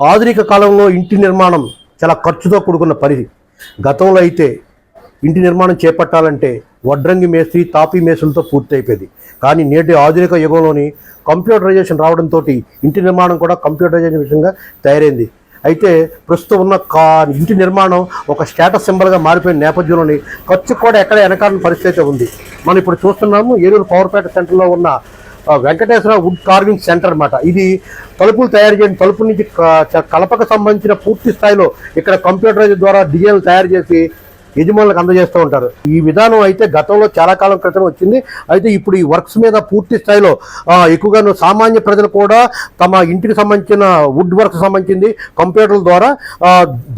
ఆధునిక కాలంలో ఇంటి నిర్మాణం చాలా ఖర్చుతో కూడుకున్న పరిధి. గతంలో అయితే ఇంటి నిర్మాణం చేపట్టాలంటే వడ్రంగి మేస్త్రి తాపీ మేసులతో పూర్తి అయిపోయింది కానీ నేటి ఆధునిక యుగంలోని కంప్యూటరైజేషన్ రావడంతో ఇంటి నిర్మాణం కూడా కంప్యూటరైజేషన్ విషయంగా తయారైంది. అయితే ప్రస్తుతం ఉన్న కా ఇంటి నిర్మాణం ఒక స్టేటస్ సింబల్గా మారిపోయిన నేపథ్యంలోని ఖర్చు కూడా ఎక్కడ వెనకాలని పరిస్థితి అయితే ఉంది. మనం ఇప్పుడు చూస్తున్నాము ఏలూరు పవర్పేట సెంటర్లో ఉన్న వెంకటేశ్వర వుడ్ కార్వింగ్ సెంటర్ అనమాట ఇది తలుపులు తయారు చేయడం తలుపు నుంచి కలపకు సంబంధించిన పూర్తి స్థాయిలో ఇక్కడ కంప్యూటరైజ్ ద్వారా డిజైన్లు తయారు చేసి యజమానులకు అందజేస్తూ ఉంటారు. ఈ విధానం అయితే గతంలో చాలా కాలం క్రితం వచ్చింది. అయితే ఇప్పుడు ఈ వర్క్స్ మీద పూర్తి స్థాయిలో ఎక్కువగా సామాన్య ప్రజలు కూడా తమ ఇంటికి సంబంధించిన వుడ్ వర్క్ సంబంధించింది కంప్యూటర్ల ద్వారా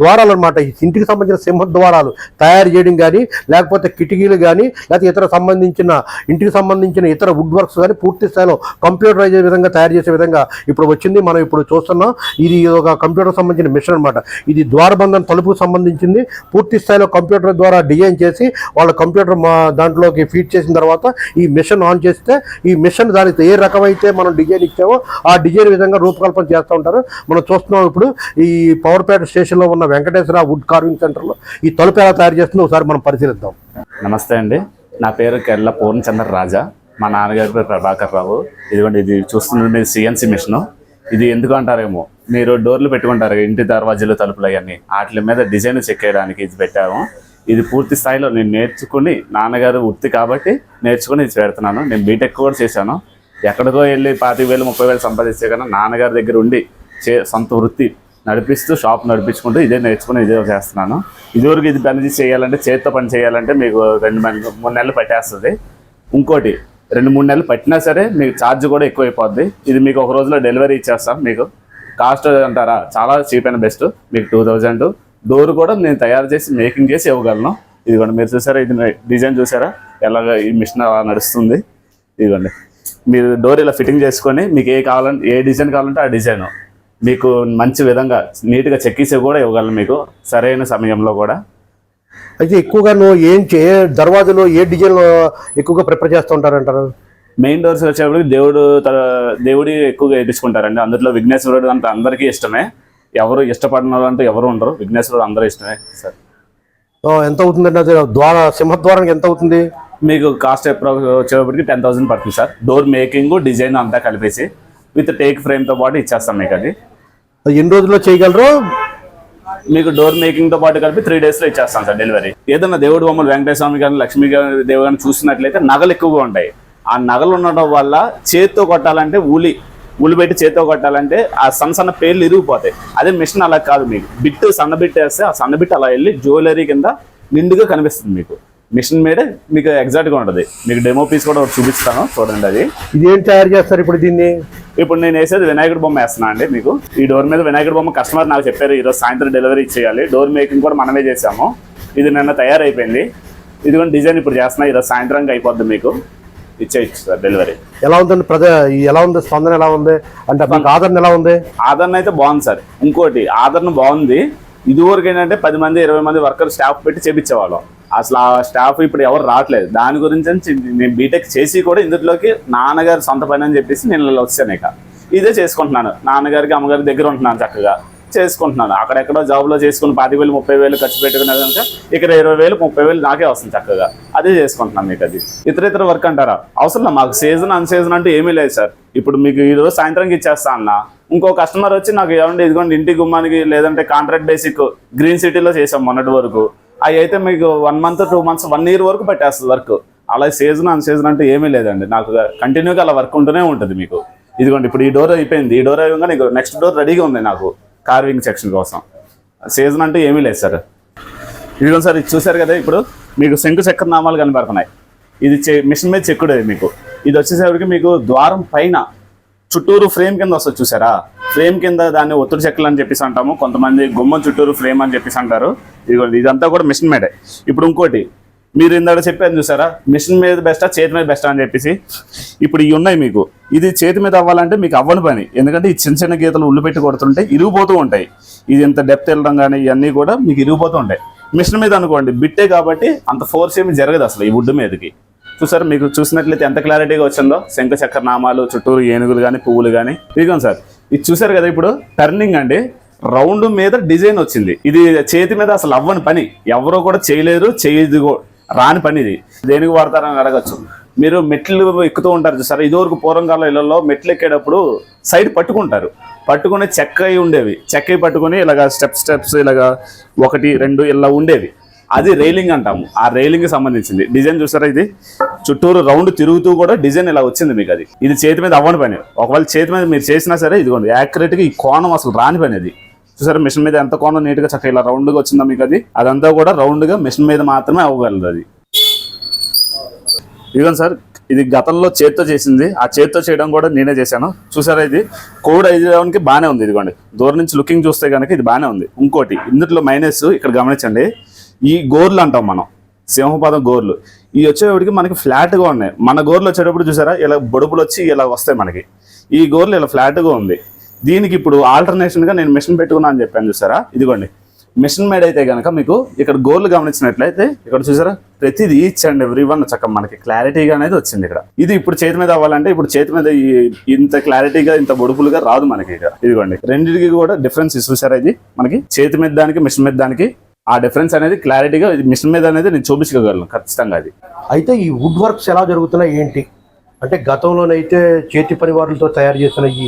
ద్వారాలు అనమాట ఇంటికి సంబంధించిన సింహ ద్వారాలు తయారు చేయడం కానీ లేకపోతే కిటికీలు కానీ లేకపోతే ఇతర సంబంధించిన ఇంటికి సంబంధించిన ఇతర వుడ్ వర్క్స్ కానీ పూర్తి స్థాయిలో కంప్యూటరైజ్ విధంగా తయారు చేసే విధంగా ఇప్పుడు వచ్చింది. మనం ఇప్పుడు చూస్తున్నాం. ఇది ఒక కంప్యూటర్ సంబంధించిన మిషన్ అనమాట ఇది ద్వారబంధం తలుపుకు సంబంధించింది. పూర్తి స్థాయిలో కంప్యూటర్ ద్వారా డిజైన్ చేసి వాళ్ళ కంప్యూటర్ మా దాంట్లోకి ఫీడ్ చేసిన తర్వాత ఈ మిషన్ ఆన్ చేస్తే ఈ మిషన్ దానికి ఏ రకమైతే మనం డిజైన్ ఇచ్చామో ఆ డిజైన్ విధంగా రూపకల్పన చేస్తూ ఉంటారు. మనం చూస్తున్నాం ఇప్పుడు ఈ పవర్పేట స్టేషన్లో ఉన్న వెంకటేశ్వర వుడ్ కార్వింగ్ సెంటర్లో ఈ తలుపు ఎలా తయారు చేస్తుందో ఒకసారి మనం పరిశీలిద్దాం. నమస్తే అండి. నా పేరు కేరళ పూర్ణచంద్ర రాజా. మా నాన్నగారి పేరు ప్రభాకర్ రావు. ఇదిగోండి ఇది చూస్తుండే సిఎన్సి మిషన్. ఇది ఎందుకు అంటారేమో? మీరు డోర్లు పెట్టుకుంటారు ఇంటి దర్వాజాలు తలుపులు అవన్నీ. వాటి మీద డిజైన్ చెక్ చేయడానికి ఇది పెట్టాము. ఇది పూర్తి స్థాయిలో నేను నేర్చుకుని నాన్నగారు వృత్తి కాబట్టి నేర్చుకుని ఇది పెడుతున్నాను. నేను బీటెక్ కూడా చేశాను. ఎక్కడికో వెళ్ళి పాతి వేలు ముప్పై వేలు సంపాదిస్తే కన్నా నాన్నగారి దగ్గర ఉండి చే సొంత వృత్తి నడిపిస్తూ షాప్ నడిపించుకుంటూ ఇదే నేర్చుకుని ఇదే చేస్తున్నాను. ఇదివరకు ఇది పని చేయాలంటే చేతితో పని చేయాలంటే మీకు రెండు మూడు నెలలు పట్టేస్తుంది. ఇంకోటి రెండు మూడు నెలలు పట్టినా సరే మీకు ఛార్జ్ కూడా ఎక్కువైపోద్ది. ఇది మీకు ఒక రోజులో డెలివరీ ఇచ్చేస్తాం మీకు. కాస్ట్ అంటారా? చాలా చీప్ అండ్ బెస్ట్. మీకు టూ థౌజండ్. డోర్ కూడా నేను తయారు చేసి మేకింగ్ చేసి ఇవ్వగలను. ఇదిగోండి మీరు చూసారా ఇది డిజైన్ చూసారా? ఎలాగ ఈ మిషన్ అలా నడుస్తుంది. ఇదిగోండి మీరు డోర్ ఇలా ఫిట్టింగ్ చేసుకొని మీకు ఏ కావాలంటే ఏ డిజైన్ కావాలంటే ఆ డిజైన్. మీకు మంచి విధంగా నీట్గా చెక్కిసి కూడా ఇవ్వగలను మీకు సరైన సమయంలో కూడా. అయితే ఎక్కువగా నువ్వు ఏం చే ఏ దర్వాజలో ఏ డిజైన్ ఎక్కువగా ప్రిఫర్ చేస్తూ ఉంటారంటారు? మెయిన్ డోర్స్ వచ్చేప్పటికి దేవుడు దేవుడి ఎక్కువగా వేయించుకుంటారండి అందులో విఘ్నేశ్వరుడు అంటే అందరికీ ఇష్టమే. ఎవరు ఇష్టపడిన వాళ్ళు అంటే ఎవరు ఉండరు. విఘ్నేశ్వరుడు అందరూ ఇష్టమే సార్. ఎంత అవుతుందండి అది? ద్వార సింహద్వారానికి ఎంత అవుతుంది? మీకు కాస్ట్ వచ్చేటప్పటికి టెన్ థౌసండ్ పడుతుంది సార్. డోర్ మేకింగ్ డిజైన్ అంతా కలిపేసి విత్ టేక్ ఫ్రేమ్తో పాటు ఇచ్చేస్తాం మీకు అది. ఎన్ని రోజుల్లో చేయగలరు? మీకు డోర్ మేకింగ్తో పాటు కలిపి త్రీ డేస్లో ఇచ్చేస్తాం సార్ డెలివరీ. ఏదైనా దేవుడు బొమ్మలు వెంకటేశ్వర స్వామి కానీ లక్ష్మీ గారి దేవు కానీ చూసినట్లయితే నగలు ఎక్కువగా ఉంటాయి. ఆ నగలు ఉండడం వల్ల చేత్తో కొట్టాలంటే ఉలి ఉలి పెట్టి చేత్తో కొట్టాలంటే ఆ సన్న సన్న పేర్లు ఇరిగిపోతాయి. అదే మిషన్ అలా కాదు మీకు. బిట్ సన్న బిట్ వేస్తే ఆ సన్న బిట్ అలా వెళ్ళి జ్యువెలరీ కింద నిండుగా కనిపిస్తుంది మీకు. మిషన్ మీదే మీకు ఎగ్జాక్ట్గా ఉంటుంది. మీకు డెమో పీస్ కూడా చూపిస్తాను చూడండి అది. ఇది ఏం తయారు చేస్తారు ఇప్పుడు దీన్ని? ఇప్పుడు నేను వేసేది వినాయకుడి బొమ్మ వేస్తున్నా అండి మీకు. ఈ డోర్ మీద వినాయకుడి బొమ్మ కస్టమర్ నాకు చెప్పారు ఈరోజు సాయంత్రం డెలివరీ ఇచ్చేయాలి. డోర్ మేకింగ్ కూడా మనమే చేసాము ఇది నిన్న తయారైపోయింది. ఇది కూడా డిజైన్ ఇప్పుడు చేస్తున్నా. ఈరోజు సాయంత్రంకి అయిపోద్ది మీకు. ఇచ్చేయచ్చు సార్ డెలివరీ. ఎలా ఉందండి ప్రజ ఎలా ఉంది? స్పందన ఎలా ఉంది? అంటే మీకు ఆదరణ ఎలా ఉంది? ఆదరణ అయితే బాగుంది సార్. ఇంకోటి ఆదరణ బాగుంది. ఇదివరకు ఏంటంటే పది మంది ఇరవై మంది వర్కర్ స్టాఫ్ పెట్టి చేపించేవాళ్ళం. అసలు ఆ స్టాఫ్ ఇప్పుడు ఎవరు రావట్లేదు. దాని గురించి నేను బీటెక్ చేసి కూడా ఇందులోకి నాన్నగారు సొంత పని అని చెప్పేసి నేను వచ్చాను ఇక. ఇదే చేసుకుంటున్నాను. నాన్నగారికి అమ్మగారి దగ్గర ఉంటున్నాను చక్కగా. చేసుకుంటున్నాను. అక్కడెక్కడో జాబ్లో చేసుకుని పాతి వేలు ముప్పై వేలు ఖర్చు పెట్టుకునే కనుక ఇక్కడ ఇరవై వేలు ముప్పై వేలు నాకే వస్తుంది చక్కగా. అదే చేసుకుంటున్నాను మీకు అది. ఇతర ఇతర వర్క్ అంటారా? అవసరం మాకు సీజన్ అన్ సీజన్ అంటూ ఏమీ లేదు సార్. ఇప్పుడు మీకు ఈ రోజు సాయంత్రంకి ఇచ్చేస్తా అన్న. ఇంకో కస్టమర్ వచ్చి నాకు ఏమంటే ఇదిగోండి ఇంటి గుమ్మానికి లేదంటే కాంట్రాక్ట్ బేసిక్ గ్రీన్ సిటీలో చేసాం మొన్నటి వరకు. అవి అయితే మీకు one month two months one year వరకు పెట్టేస్తుంది వర్క్ అలా సీజన్ అన్ సీజన్ అంటే ఏమీ లేదండి. నాకు కంటిన్యూగా అలా వర్క్ ఉంటూనే ఉంటుంది మీకు. ఇదిగోండి ఇప్పుడు ఈ డోర్ అయిపోయింది. ఈ డోర్ అయ్యంగా నీకు నెక్స్ట్ డోర్ రెడీగా ఉంది నాకు. కార్వింగ్ సెక్షన్ కోసం. సీజన్ అంటే ఏమీ లేదు సార్ ఇదిగో సార్ ఇది చూసారు కదా ఇప్పుడు? మీకు శంకు చక్రనామాలు కనబడుతున్నాయి. ఇది చె- మిషన్ మీద చెక్కుడు మీకు. ఇది వచ్చేసరికి మీకు ద్వారం పైన చుట్టూరు ఫ్రేమ్ కింద వస్తుంది చూసారా? ఫ్రేమ్ కింద దాన్ని ఒత్తిడి చెక్కలు అని చెప్పేసి అంటాము. కొంతమంది గుమ్మం చుట్టూరు ఫ్రేమ్ అని చెప్పేసి అంటారు. ఇదిగోండి ఇదంతా కూడా మిషన్ మేడే ఇప్పుడు ఇంకోటి మీరు ఇందాక చెప్పాను చూసారా? మిషన్ మీద బెస్టా చేతి మీద బెస్టా అని చెప్పేసి. ఇప్పుడు ఇవి ఉన్నాయి మీకు. ఇది చేతి మీద అవ్వాలంటే మీకు అవ్వని పని. ఎందుకంటే ఈ చిన్న చిన్న గీతలు ఉళ్ళు పెట్టి కొడుతుంటే ఇరిగిపోతూ ఉంటాయి. ఇది ఇంత డెప్త్ వెళ్ళడం కానీ ఇవన్నీ కూడా మీకు ఇరిగిపోతూ ఉంటాయి. మిషన్ మీద అనుకోండి బిట్టే కాబట్టి అంత ఫోర్స్ ఏమి జరగదు అసలు ఈ వుడ్ మీదకి. చూసారు? మీకు చూసినట్లయితే ఎంత క్లారిటీగా వచ్చిందో? శంఖ చక్ర నామాలు చుట్టూరు ఏనుగులు కానీ పువ్వులు కానీ. ఇదిగోండి సార్ ఇది చూసారు కదా ఇప్పుడు? టర్నింగ్ అండి. రౌండ్ మీద డిజైన్ వచ్చింది. ఇది చేతి మీద అసలు అవ్వని పని. ఎవరో కూడా చేయలేరు చేయదు రాని పని ఇది. దేనికి వాడతారని అడగచ్చు. మీరు మెట్లు ఎక్కుతూ ఉంటారు చూసారా ఇదివరకు పూర్వంకాల ఇళ్ళలో మెట్లు ఎక్కేటప్పుడు సైడ్ పట్టుకుంటారు. పట్టుకుని చెక్క ఉండేవి. చెక్క పట్టుకుని ఇలాగా స్టెప్ స్టెప్స్ ఇలాగా ఒకటి రెండు ఇలా ఉండేవి. అది రైలింగ్ అంటాము. ఆ రైలింగ్కి సంబంధించింది. డిజైన్ చూసారా ఇది? చుట్టూరు రౌండ్ తిరుగుతూ కూడా డిజైన్ ఇలా వచ్చింది మీకు అది. ఇది చేతి మీద అవ్వని పని. ఒకవేళ చేతి మీద మీరు చేసినా సరే ఇదిగోండి యాక్యురేట్గా ఈ కోణం అసలు రాని పని అది. చూసారా? మిషన్ మీద ఎంత కోణం నీట్గా చక్కగా ఇలా రౌండ్గా వచ్చిందా మీకు అది. అదంతా కూడా రౌండ్గా మిషన్ మీద మాత్రమే అవ్వగలదు అది. ఇదిగోండి సార్ ఇది గతంలో చేత్తో చేసింది. ఆ చేత్తో చేయడం కూడా నేనే చేశాను. చూసారా ఇది? కోడ్ అయ్యేదానికి బాగానే ఉంది ఇదిగోండి. దూరం నుంచి లుకింగ్ చూస్తే కనుక ఇది బాగానే ఉంది. ఇంకోటి ఇందులో మైనస్ ఇక్కడ గమనించండి. ఈ గోర్లు అంటాం మనం. సింహపాదం గోర్లు. ఈ వచ్చేటప్పటికి మనకి ఫ్లాట్గా ఉన్నాయి. మన గోర్లు వచ్చేటప్పుడు చూసారా? ఇలా బొడుపులు వచ్చి ఇలా వస్తాయి మనకి. ఈ గోర్లు ఇలా ఫ్లాట్గా ఉంది. దీనికి ఇప్పుడు ఆల్టర్నేషన్గా గా నేను మిషన్ పెట్టుకున్నా అని చెప్పాను చూసారా? ఇదిగోండి. మిషన్ మేడ్ అయితే కనుక మీకు ఇక్కడ గోల్డ్ గమనించినట్లయితే ఇక్కడ చూసారా? ప్రతిది ఈచ్ అండ్ ఎవ్రీ వన్ చక్క మనకి క్లారిటీగా అనేది వచ్చింది ఇక్కడ. ఇది ఇప్పుడు చేతి మీద అవ్వాలంటే ఇప్పుడు చేతి మీద ఇంత క్లారిటీగా ఇంత బొడుపులుగా రాదు మనకి ఇక్కడ. ఇదిగోండి. రెండింటికి కూడా డిఫరెన్స్ చూసారా ఇది? మనకి చేతి మీద దానికి మిషన్ మీద దానికి ఆ డిఫరెన్స్ అనేది క్లారిటీగా ఇది మిషన్ మీద అనేది నేను చూపించగలను ఖచ్చితంగా అది. అయితే ఈ వుడ్ వర్క్స్ ఎలా జరుగుతున్నాయి ఏంటి? అంటే గతంలోనైతే చేతి పనివారులతో తయారు చేసిన ఈ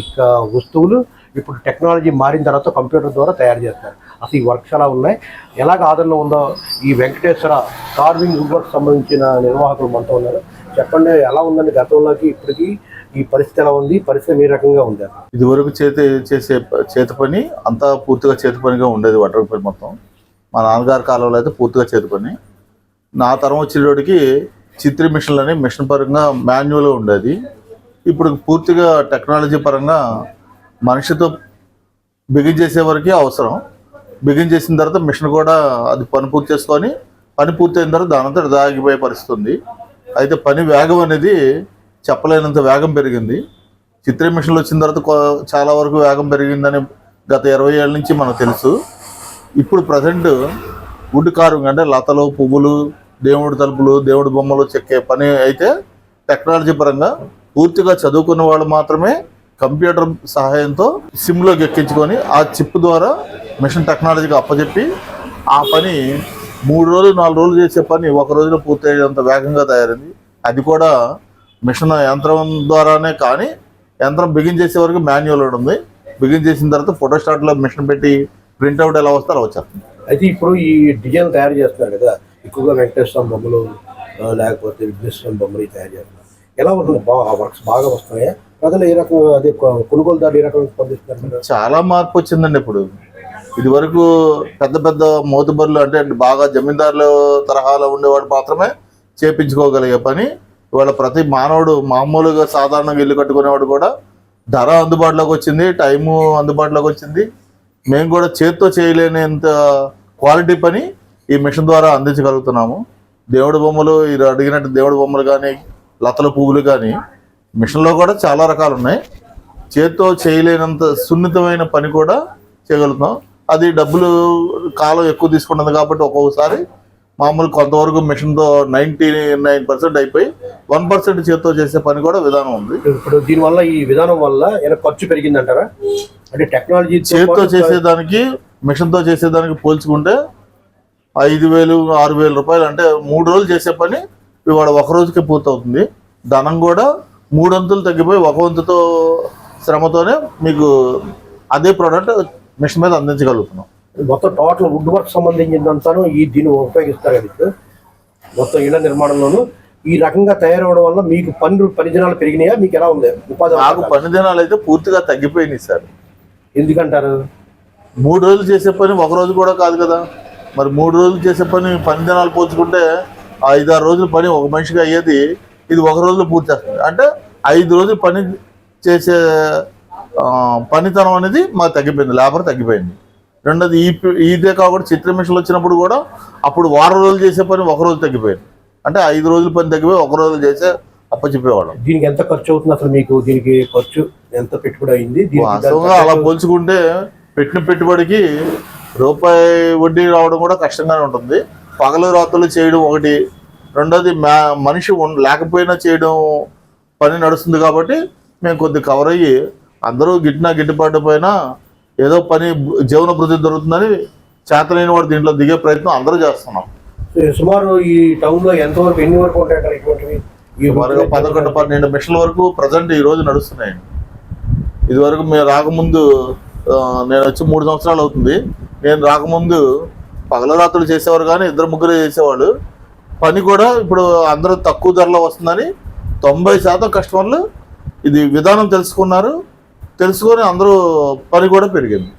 వస్తువులు ఇప్పుడు టెక్నాలజీ మారిన తర్వాత కంప్యూటర్ ద్వారా తయారు చేస్తారు. అసలు ఈ వర్క్స్ ఎలా ఉన్నాయి? ఎలాగ ఆదరణ ఉందో ఈ వెంకటేశ్వర కార్వింగ్ వర్క్ సంబంధించిన నిర్వాహకులు మనతో ఉన్నారు. చెప్పండి ఎలా ఉందండి గతంలోకి ఇప్పటికి? ఈ పరిస్థితి ఎలా ఉంది? పరిస్థితి ఏ రకంగా ఉంది? ఇదివరకు చేతి చేసే చేతి పని అంతా పూర్తిగా చేతి పనిగా ఉండేది వడ్ర పని మొత్తం. మా నాన్నగారి కాలంలో అయితే పూర్తిగా చేతి పని. నా తరం వచ్చినోడికి చిత్రి మిషన్లు అని మిషన్ పరంగా మాన్యువల్గా ఉండేది. ఇప్పుడు పూర్తిగా టెక్నాలజీ పరంగా మనిషితో బిగిన్ చేసే వరకే అవసరం. బిగిన్ చేసిన తర్వాత మిషన్ కూడా అది పని పూర్తి చేసుకొని పని పూర్తయిన తర్వాత దానంతట దాగిపోయే పరిస్థితి ఉంది. అయితే పని వేగం అనేది చెప్పలేనంత వేగం పెరిగింది. చిత్ర మిషన్లు వచ్చిన తర్వాత చాలా వరకు వేగం పెరిగిందని గత ఇరవై ఏళ్ళ నుంచి మనకు తెలుసు. ఇప్పుడు ప్రజెంట్ వుడ్ కార్వింగ్ అంటే లతలు పువ్వులు దేవుడి తలుపులు దేవుడి బొమ్మలు చెక్కే పని అయితే టెక్నాలజీ పరంగా పూర్తిగా చదువుకున్న వాళ్ళు మాత్రమే కంప్యూటర్ సహాయంతో సిమ్లోకి ఎక్కించుకొని ఆ చిప్ ద్వారా మిషన్ టెక్నాలజీకి అప్పచెప్పి ఆ పని మూడు రోజులు నాలుగు రోజులు చేసే పని ఒక రోజులో పూర్తయ్యేంత వేగంగా తయారైంది. అది కూడా మిషన్ యంత్రం ద్వారానే కానీ యంత్రం బిగిన్ చేసే వరకు మాన్యువల్ ఉంది. బిగిన్ చేసిన తర్వాత ఫోటో స్టాట్లో మిషన్ పెట్టి ప్రింట్అవుట్ ఎలా వస్తే అలా అయితే ఇప్పుడు ఈ డిజైన్ తయారు చేస్తున్నారు కదా ఎక్కువగా వెంకటేశ్వర బొమ్మలు లేకపోతే విఘ్నేశ్వరం బొమ్మలు తయారు చేస్తున్నారు. ఎలా ఉంటుంది బాగా ఆ వర్క్స్ బాగా వస్తున్నాయా? ప్రజలు ఏ రకం అదే కొనుగోలుదారులు ఏ రకంగా స్పందిస్తున్నారు చాలా మార్పు వచ్చిందండి ఇప్పుడు. ఇది వరకు పెద్ద పెద్ద మోతుబరులు అంటే బాగా జమీందారుల తరహాలో ఉండేవాడు మాత్రమే చేపించుకోగలిగే పని. ఇవాళ ప్రతి మానవుడు మామూలుగా సాధారణంగా ఇల్లు కట్టుకునేవాడు కూడా ధర అందుబాటులోకి వచ్చింది టైము అందుబాటులోకి వచ్చింది. మేము కూడా చేత్తో చేయలేనంత క్వాలిటీ పని ఈ మిషన్ ద్వారా అందించగలుగుతున్నాము. దేవుడి బొమ్మలు ఇది అడిగినట్టు దేవుడి బొమ్మలు కానీ లతల పువ్వులు కానీ మిషన్లో కూడా చాలా రకాలు ఉన్నాయి. చేత్తో చేయలేనంత సున్నితమైన పని కూడా చేయగలుగుతాం అది డబ్బులు కాలం ఎక్కువ తీసుకుంటుంది కాబట్టి ఒక్కొక్కసారి మామూలు కొంతవరకు మిషన్తో నైంటీ నైన్ పర్సెంట్ అయిపోయి వన్ పర్సెంట్ చేత్తో చేసే పని కూడా విధానం ఉంది. ఇప్పుడు దీనివల్ల ఈ విధానం వల్ల ఏమైనా ఖర్చు పెరిగిందంటారా? అంటే టెక్నాలజీ చేత్తో చేసేదానికి మిషన్తో చేసేదానికి పోల్చుకుంటే ఐదు వేలు ఆరు వేల రూపాయలు అంటే మూడు రోజులు చేసే పని ఇవాళ ఒక రోజుకి పూర్తవుతుంది. ధనం కూడా మూడొంతులు తగ్గిపోయి ఒక వంతుతో శ్రమతోనే మీకు అదే ప్రోడక్ట్ మిషన్ మీద అందించగలుగుతున్నాం. మొత్తం టోటల్ వుడ్ వర్క్ సంబంధించిందంతాను ఈ దీన్ని ఉపయోగిస్తారు కదా ఇప్పుడు. మొత్తం ఇళ్ళ నిర్మాణంలోనూ ఈ రకంగా తయారవడం వల్ల మీకు పని పని దినాలు పెరిగినాయా? మీకు ఎలా ఉంది? ఉపాధి నాకు? పని దినాలు అయితే పూర్తిగా తగ్గిపోయినాయి సార్. ఎందుకంటారు? మూడు రోజులు చేసే పని ఒక రోజు కూడా కాదు కదా. మరి మూడు రోజులు చేసే పని పని దినాలు పోల్చుకుంటే ఐదారు రోజుల పని ఒక మనిషికి అయ్యేది ఇది ఒక రోజులో పూర్తి చేస్తుంది. అంటే ఐదు రోజులు పని చేసే పనితనం అనేది మాకు తగ్గిపోయింది లేబర్ తగ్గిపోయింది. రెండోది ఈ ఇదే కాకుండా చిత్ర మిషన్లు వచ్చినప్పుడు కూడా అప్పుడు వారం రోజులు చేసే పని ఒక రోజు తగ్గిపోయింది. అంటే ఐదు రోజుల పని తగ్గిపోయి ఒక రోజు చేసే అప్పచెప్పేవాళ్ళం. దీనికి ఎంత ఖర్చు అవుతుంది అసలు మీకు? దీనికి ఖర్చు ఎంత పెట్టుబడి అయింది? అలా పోల్చుకుంటే పెట్టిన పెట్టుబడికి రూపాయి వడ్డీ రావడం కూడా కష్టంగానే ఉంటుంది. పగలు రాత్రులు చేయడం ఒకటి. రెండోది మా మనిషి లేకపోయినా చేయడం పని నడుస్తుంది కాబట్టి మేము కొద్ది కవర్ అయ్యి అందరూ గిట్టినా గిట్టుబాటు పైన ఏదో పని జీవన వృద్ధి దొరుకుతుందని చేతనైన వాడు దీంట్లో దిగే ప్రయత్నం అందరూ చేస్తున్నాం. సుమారు ఈ టౌన్లో ఎంతవరకు ఎన్ని వరకు ఇటువంటివి? సుమారుగా పదకొండు పన్నెండు మిషన్ల వరకు ప్రజెంట్ ఈ రోజు నడుస్తున్నాయండి. ఇది వరకు మేము రాకముందు నేను వచ్చి మూడు సంవత్సరాలు అవుతుంది. నేను రాకముందు పగలరాత్రులు చేసేవారు కానీ ఇద్దరు ముగ్గురు చేసేవాళ్ళు. పని కూడా ఇప్పుడు అందరూ తక్కువ ధరలో వస్తుందని తొంభై శాతం కస్టమర్లు ఇది విధానం తెలుసుకున్నారు. తెలుసుకొని అందరూ పని కూడా పెరిగింది.